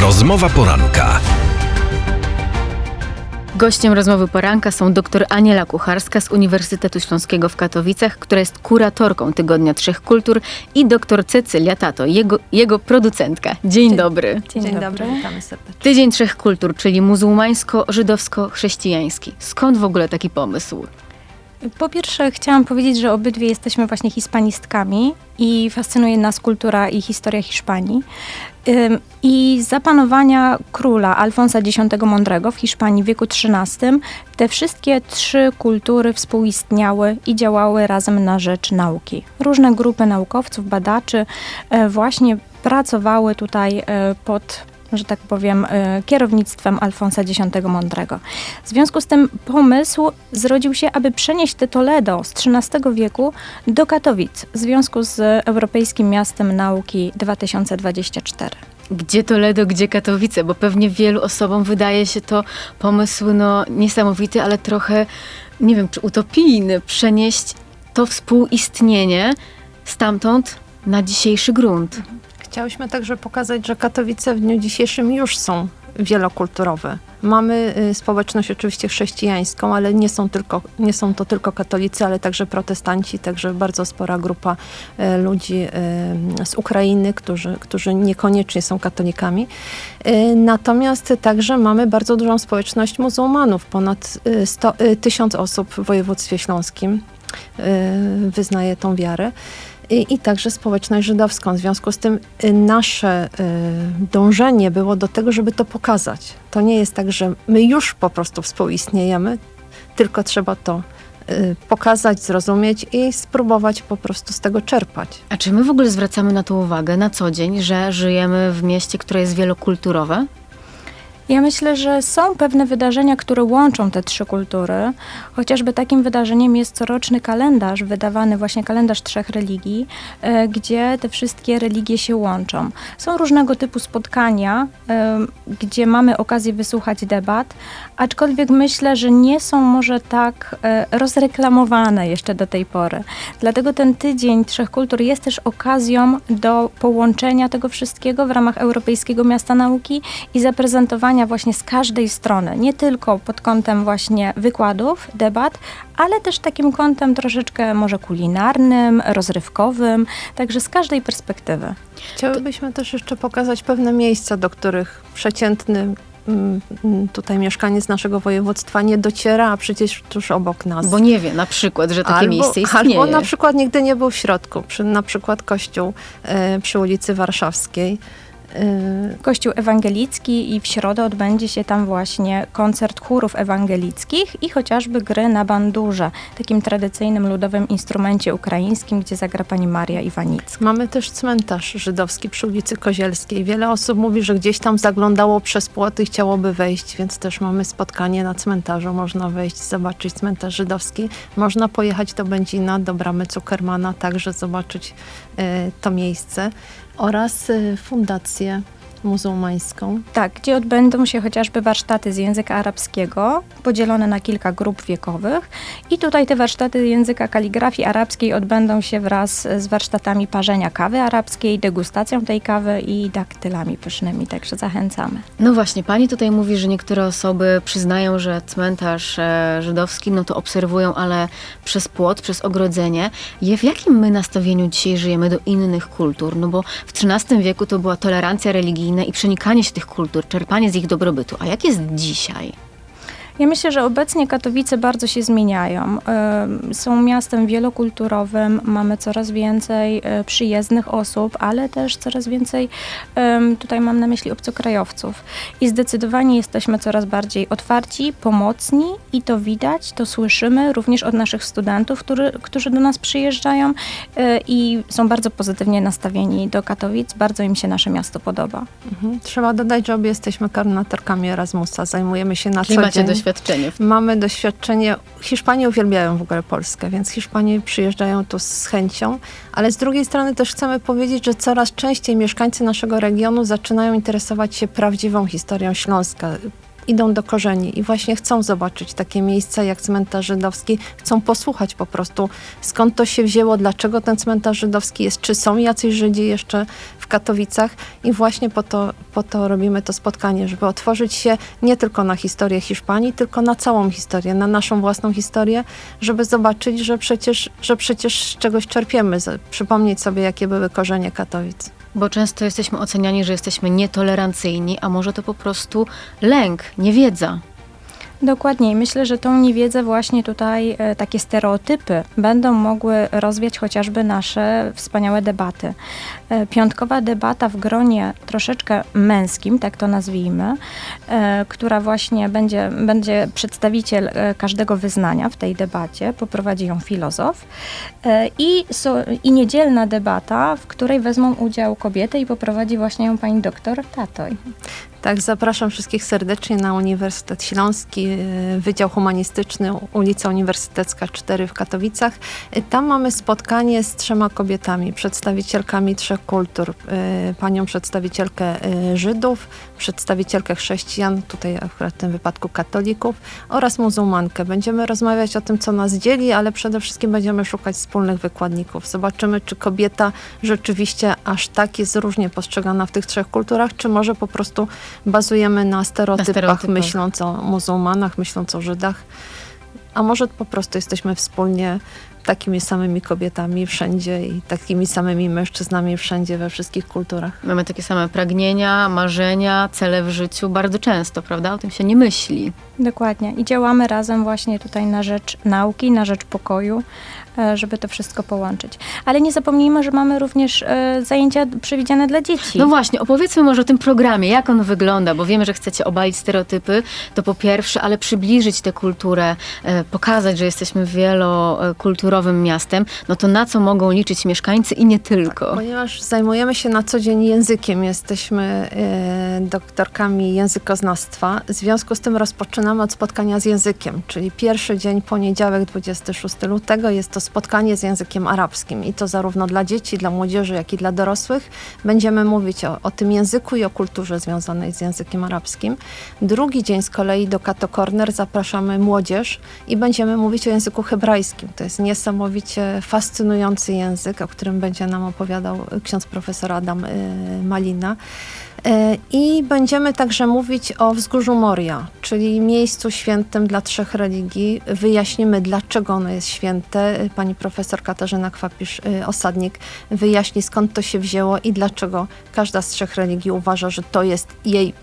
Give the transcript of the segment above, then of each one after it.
Rozmowa poranka. Gościem rozmowy poranka są dr Aniela Kucharska z Uniwersytetu Śląskiego w Katowicach, która jest kuratorką Tygodnia Trzech Kultur i dr Cecylia Tato, jego, jego producentka. Dzień, dobry. Dzień, Dzień dobry. dobry, witamy serdecznie. Tydzień Trzech Kultur, czyli muzułmańsko-żydowsko-chrześcijański. Skąd w ogóle taki pomysł? Po pierwsze, chciałam powiedzieć, że obydwie jesteśmy właśnie hispanistkami i fascynuje nas kultura i historia Hiszpanii. I za panowania króla Alfonsa X Mądrego w Hiszpanii w wieku XIII te wszystkie trzy kultury współistniały i działały razem na rzecz nauki. Różne grupy naukowców, badaczy e, właśnie pracowały tutaj e, pod że tak powiem, e, kierownictwem Alfonsa X Mądrego. W związku z tym pomysł zrodził się, aby przenieść te Toledo z XIII wieku do Katowic w związku z Europejskim Miastem Nauki 2024. Gdzie Toledo, gdzie Katowice? Bo pewnie wielu osobom wydaje się to pomysł no, niesamowity, ale trochę, nie wiem, czy utopijny. Przenieść to współistnienie stamtąd na dzisiejszy grunt. Chciałyśmy także pokazać, że Katowice w dniu dzisiejszym już są wielokulturowe. Mamy y, społeczność oczywiście chrześcijańską, ale nie są, tylko, nie są to tylko katolicy, ale także protestanci, także bardzo spora grupa y, ludzi y, z Ukrainy, którzy, którzy niekoniecznie są katolikami. Natomiast także mamy bardzo dużą społeczność muzułmanów, ponad y, 100, y, tysiąc osób w województwie śląskim wyznaje tą wiarę. I, I także społeczność żydowską. W związku z tym y, nasze y, dążenie było do tego, żeby to pokazać. To nie jest tak, że my już po prostu współistniejemy, tylko trzeba to y, pokazać, zrozumieć i spróbować po prostu z tego czerpać. A czy my w ogóle zwracamy na to uwagę na co dzień, że żyjemy w mieście, które jest wielokulturowe? Ja myślę, że są pewne wydarzenia, które łączą te trzy kultury. Chociażby takim wydarzeniem jest coroczny kalendarz, wydawany właśnie kalendarz trzech religii, e, gdzie te wszystkie religie się łączą. Są różnego typu spotkania, e, gdzie mamy okazję wysłuchać debat, aczkolwiek myślę, że nie są może tak e, rozreklamowane jeszcze do tej pory. Dlatego ten tydzień trzech kultur jest też okazją do połączenia tego wszystkiego w ramach Europejskiego Miasta Nauki i zaprezentowania właśnie z każdej strony, nie tylko pod kątem właśnie wykładów, debat, ale też takim kątem troszeczkę może kulinarnym, rozrywkowym, także z każdej perspektywy. Chciałybyśmy też jeszcze pokazać pewne miejsca, do których przeciętny mm, mm, tutaj mieszkaniec naszego województwa nie dociera, a przecież tuż obok nas. Bo nie wie na przykład, że takie albo, miejsce istnieje. Albo na przykład nigdy nie był w środku, przy, na przykład kościół e, przy ulicy Warszawskiej. E, Kościół ewangelicki i w środę odbędzie się tam właśnie koncert chórów ewangelickich i chociażby gry na bandurze, takim tradycyjnym ludowym instrumencie ukraińskim, gdzie zagra pani Maria Iwanicka. Mamy też cmentarz żydowski przy ulicy Kozielskiej. Wiele osób mówi, że gdzieś tam zaglądało przez płot i chciałoby wejść, więc też mamy spotkanie na cmentarzu. Można wejść, zobaczyć cmentarz żydowski. Można pojechać do Będzina, do bramy Cukermana, także zobaczyć e, to miejsce. Oraz e, fundację muzułmańską. Tak, gdzie odbędą się chociażby warsztaty z języka arabskiego, podzielone na kilka grup wiekowych. I tutaj te warsztaty języka kaligrafii arabskiej odbędą się wraz z warsztatami parzenia kawy arabskiej, degustacją tej kawy i daktylami pysznymi, także zachęcamy. No właśnie, pani tutaj mówi, że niektóre osoby przyznają, że cmentarz e, żydowski, no to obserwują, ale przez płot, przez ogrodzenie. Je, w jakim my nastawieniu dzisiaj żyjemy do innych kultur? No bo w XIII wieku to była tolerancja religijna i przenikanie się tych kultur, czerpanie z ich dobrobytu. A jak jest dzisiaj? Ja myślę, że obecnie Katowice bardzo się zmieniają. Są miastem wielokulturowym, mamy coraz więcej e, przyjezdnych osób, ale też coraz więcej, tutaj mam na myśli obcokrajowców. I zdecydowanie jesteśmy coraz bardziej otwarci, pomocni i to widać, to słyszymy również od naszych studentów, który, którzy do nas przyjeżdżają e, i są bardzo pozytywnie nastawieni do Katowic. Bardzo im się nasze miasto podoba. Mhm. Trzeba dodać, że obie jesteśmy koordynatorkami Erasmusa. Zajmujemy się na Czyli co dzień. Doświadczenie Mamy doświadczenie. Hiszpanie uwielbiają w ogóle Polskę, więc Hiszpanie przyjeżdżają tu z chęcią, ale z drugiej strony też chcemy powiedzieć, że coraz częściej mieszkańcy naszego regionu zaczynają interesować się prawdziwą historią Śląska. Idą do korzeni i właśnie chcą zobaczyć takie miejsca jak cmentarz żydowski, chcą posłuchać po prostu skąd to się wzięło, dlaczego ten cmentarz żydowski jest, czy są jacyś Żydzi jeszcze w Katowicach i właśnie po to, po to robimy to spotkanie, żeby otworzyć się nie tylko na historię Hiszpanii, tylko na całą historię, na naszą własną historię, żeby zobaczyć, że przecież, że przecież z czegoś czerpiemy, przypomnieć sobie, jakie były korzenie Katowic. Bo często jesteśmy oceniani, że jesteśmy nietolerancyjni, a może to po prostu lęk, niewiedza. Dokładnie. Myślę, że tą niewiedzę właśnie tutaj e, takie stereotypy będą mogły rozwiać chociażby nasze wspaniałe debaty. E, piątkowa debata w gronie troszeczkę męskim, tak to nazwijmy, e, która właśnie będzie, będzie przedstawiciel każdego wyznania w tej debacie, poprowadzi ją filozof. I, I niedzielna debata, w której wezmą udział kobiety i poprowadzi właśnie ją pani doktor Tatoj. Tak, zapraszam wszystkich serdecznie na Uniwersytet Śląski, y, Wydział Humanistyczny, ulica Uniwersytecka 4 w Katowicach. Y, Tam mamy spotkanie z trzema kobietami, przedstawicielkami trzech kultur. Y, Panią przedstawicielkę Żydów, przedstawicielkę chrześcijan, tutaj akurat w tym wypadku katolików oraz muzułmankę. Będziemy rozmawiać o tym, co nas dzieli, ale przede wszystkim będziemy szukać wspólnych wykładników. Zobaczymy, czy kobieta rzeczywiście aż tak jest różnie postrzegana w tych trzech kulturach, czy może po prostu bazujemy na stereotypach, stereotypach. myśląc o muzułmanach, myśląc o Żydach, a może po prostu jesteśmy wspólnie takimi samymi kobietami wszędzie i takimi samymi mężczyznami wszędzie, we wszystkich kulturach. Mamy takie same pragnienia, marzenia, cele w życiu bardzo często, prawda? O tym się nie myśli. Dokładnie. I działamy razem właśnie tutaj na rzecz nauki, na rzecz pokoju, e, żeby to wszystko połączyć. Ale nie zapomnijmy, że mamy również e, zajęcia przewidziane dla dzieci. No właśnie, opowiedzmy może o tym programie, jak on wygląda, bo wiemy, że chcecie obalić stereotypy, to po pierwsze, ale przybliżyć tę kulturę, e, pokazać, że jesteśmy wielokulturowym miastem, no to na co mogą liczyć mieszkańcy i nie tylko. Ponieważ zajmujemy się na co dzień językiem, jesteśmy e, doktorkami językoznawstwa, w związku z tym rozpoczynamy od spotkania z językiem, czyli pierwszy dzień, poniedziałek, 26 lutego, jest to spotkanie z językiem arabskim i to zarówno dla dzieci, dla młodzieży, jak i dla dorosłych. Będziemy mówić o, o tym języku i o kulturze związanej z językiem arabskim. Drugi dzień z kolei do Kato Corner zapraszamy młodzież i będziemy mówić o języku hebrajskim. To jest niesamowicie fascynujący język, o którym będzie nam opowiadał ksiądz profesor Adam y, Malina. E, I będziemy także mówić o wzgórzu Moria, czyli miejscu świętym dla trzech religii. Wyjaśnimy, dlaczego ono jest święte. Pani profesor Katarzyna Kwapisz-Osadnik wyjaśni, skąd to się wzięło i dlaczego każda z trzech religii uważa, że to jest jej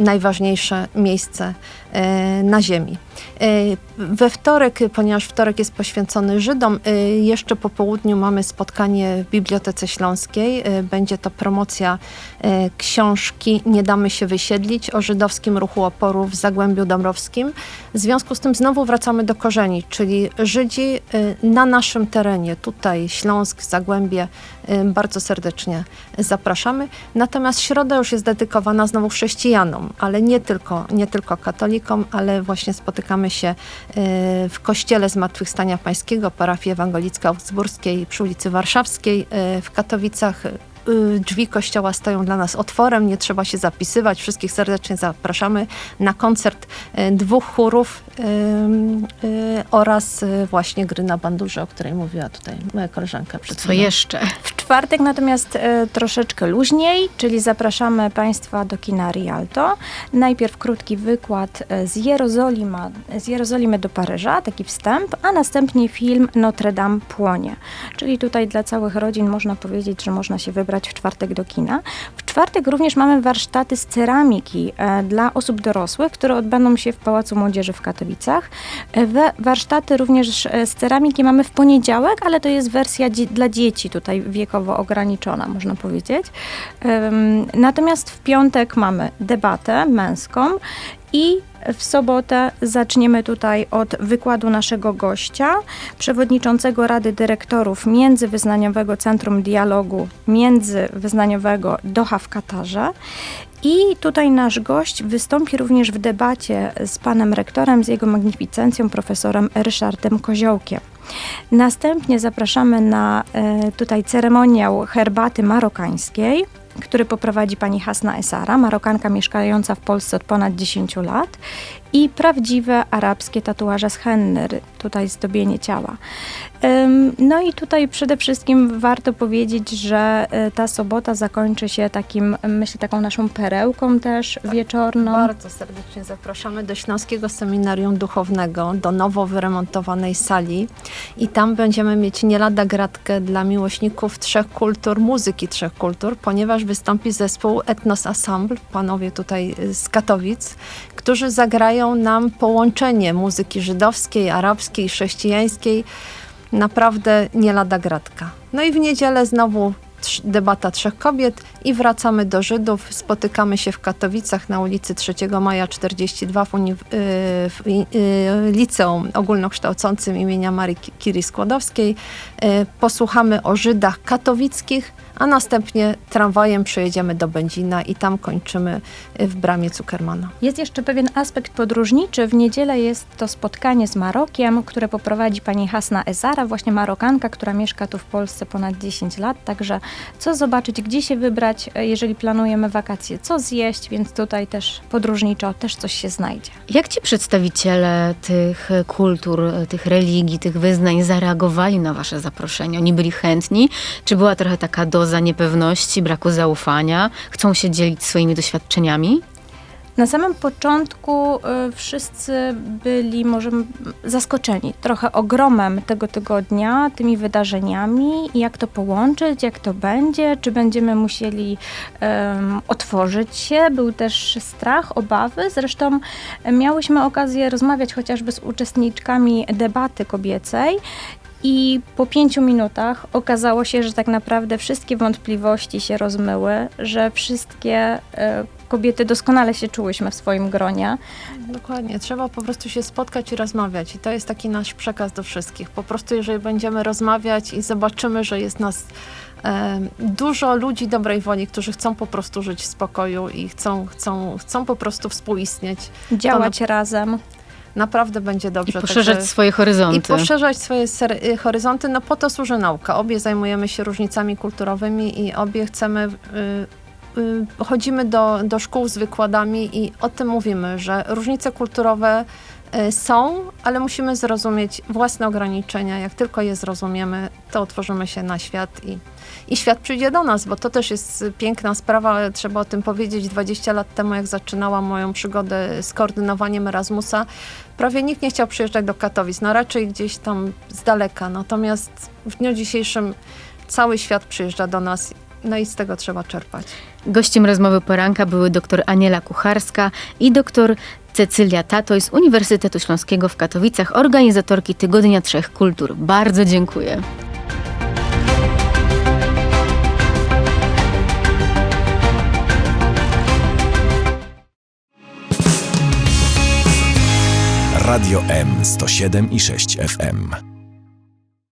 najważniejsze miejsce e, na ziemi. E, We wtorek, ponieważ wtorek jest poświęcony Żydom, e, jeszcze po południu mamy spotkanie w Bibliotece Śląskiej. Będzie to promocja książki Nie damy się wysiedlić o żydowskim ruchu oporu w Zagłębiu Dąbrowskim. W związku z tym znowu wracamy do korzeni, czyli Żydzi na naszym terenie, tutaj Śląsk, Zagłębie, bardzo serdecznie zapraszamy. Natomiast środa już jest dedykowana znowu chrześcijanom, ale nie tylko, nie tylko katolikom, ale właśnie spotykamy się e, w Kościele Zmartwychwstania Pańskiego, parafii ewangelicko-augsburskiej przy ulicy Warszawskiej e, w Katowicach. E, Drzwi kościoła stoją dla nas otworem, nie trzeba się zapisywać. Wszystkich serdecznie zapraszamy na koncert dwóch chórów oraz właśnie gry na bandurze, o której mówiła tutaj moja koleżanka przed Co chwilą. jeszcze? Czwartek natomiast e, troszeczkę luźniej, czyli zapraszamy Państwa do kina Rialto. Najpierw krótki wykład e, z, Jerozolima, z Jerozolimy do Paryża, taki wstęp, a następnie film Notre Dame płonie. Czyli tutaj dla całych rodzin można powiedzieć, że można się wybrać w czwartek do kina. W czwartek również mamy warsztaty z ceramiki e, dla osób dorosłych, które odbędą się w Pałacu Młodzieży w Katowicach. E, we, warsztaty również e, z ceramiki mamy w poniedziałek, ale to jest wersja dla dzieci, tutaj ograniczona, można powiedzieć. Natomiast w piątek mamy debatę męską i w sobotę zaczniemy tutaj od wykładu naszego gościa, przewodniczącego Rady Dyrektorów Międzywyznaniowego Centrum Dialogu Międzywyznaniowego Doha w Katarze. I tutaj nasz gość wystąpi również w debacie z panem rektorem, z jego magnificencją, profesorem Ryszardem Koziołkiem. Następnie zapraszamy na e, tutaj ceremoniał herbaty marokańskiej. który poprowadzi pani Hasna Esara, Marokanka mieszkająca w Polsce od ponad 10 lat i prawdziwe arabskie tatuaże z henny, ry- tutaj zdobienie ciała. No i tutaj przede wszystkim warto powiedzieć, że y, ta sobota zakończy się takim, myślę, taką naszą perełką też wieczorną. Bardzo serdecznie zapraszamy do Śląskiego Seminarium Duchownego, do nowo wyremontowanej sali i tam będziemy mieć nie lada gratkę dla miłośników trzech kultur, muzyki trzech kultur, ponieważ wystąpi zespół Etnos Ensemble, panowie tutaj z Katowic, którzy zagrają nam połączenie muzyki żydowskiej, arabskiej, chrześcijańskiej. Naprawdę nie lada gratka. No i w niedzielę znowu debata trzech kobiet i wracamy do Żydów. Spotykamy się w Katowicach na ulicy 3 Maja 42 w, uni- y, w i- y, liceum ogólnokształcącym imienia Marii Ki- Curie Skłodowskiej. Y, Posłuchamy o Żydach katowickich, a następnie tramwajem przejedziemy do Będzina i tam kończymy y, w bramie Zuckermana. Jest jeszcze pewien aspekt podróżniczy. W niedzielę jest to spotkanie z Marokiem, które poprowadzi pani Hasna Ezara, właśnie Marokanka, która mieszka tu w Polsce ponad 10 lat. Także co zobaczyć, gdzie się wybrać, e, jeżeli planujemy wakacje, co zjeść, więc tutaj też podróżniczo też coś się znajdzie. Jak ci przedstawiciele tych kultur, tych religii, tych wyznań zareagowali na wasze zaproszenie? Oni byli chętni? Czy była trochę taka doza niepewności, braku zaufania? Chcą się dzielić swoimi doświadczeniami? Na samym początku y, wszyscy byli może zaskoczeni trochę ogromem tego tygodnia, tymi wydarzeniami, jak to połączyć, jak to będzie, czy będziemy musieli em, otworzyć się. Był też strach, obawy. Zresztą miałyśmy okazję rozmawiać chociażby z uczestniczkami debaty kobiecej. I po pięciu minutach okazało się, że tak naprawdę wszystkie wątpliwości się rozmyły, że wszystkie e, kobiety doskonale się czułyśmy w swoim gronie. Dokładnie, trzeba po prostu się spotkać i rozmawiać. I to jest taki nasz przekaz do wszystkich. Po prostu, jeżeli będziemy rozmawiać i zobaczymy, że jest nas e, dużo ludzi dobrej woli, którzy chcą po prostu żyć w spokoju i chcą, chcą, chcą po prostu współistnieć, Działać razem. naprawdę będzie dobrze. I poszerzać Także- swoje horyzonty. I poszerzać swoje ser- y, horyzonty, no po to służy nauka. Obie zajmujemy się różnicami kulturowymi i obie chcemy, y, chodzimy do, do szkół z wykładami i o tym mówimy, że różnice kulturowe y, są, ale musimy zrozumieć własne ograniczenia. Jak tylko je zrozumiemy, to otworzymy się na świat i, i świat przyjdzie do nas, bo to też jest y, piękna sprawa, trzeba o tym powiedzieć. 20 lat temu, jak zaczynałam moją przygodę z koordynowaniem Erasmusa, prawie nikt nie chciał przyjeżdżać do Katowic, no raczej gdzieś tam z daleka. Natomiast w dniu dzisiejszym cały świat przyjeżdża do nas, no i z tego trzeba czerpać. Gościem rozmowy poranka były dr Aniela Kucharska i dr Cecylia Tatoj z Uniwersytetu Śląskiego w Katowicach, organizatorki Tygodnia Trzech Kultur. Bardzo dziękuję. Radio M 107 i 6 FM.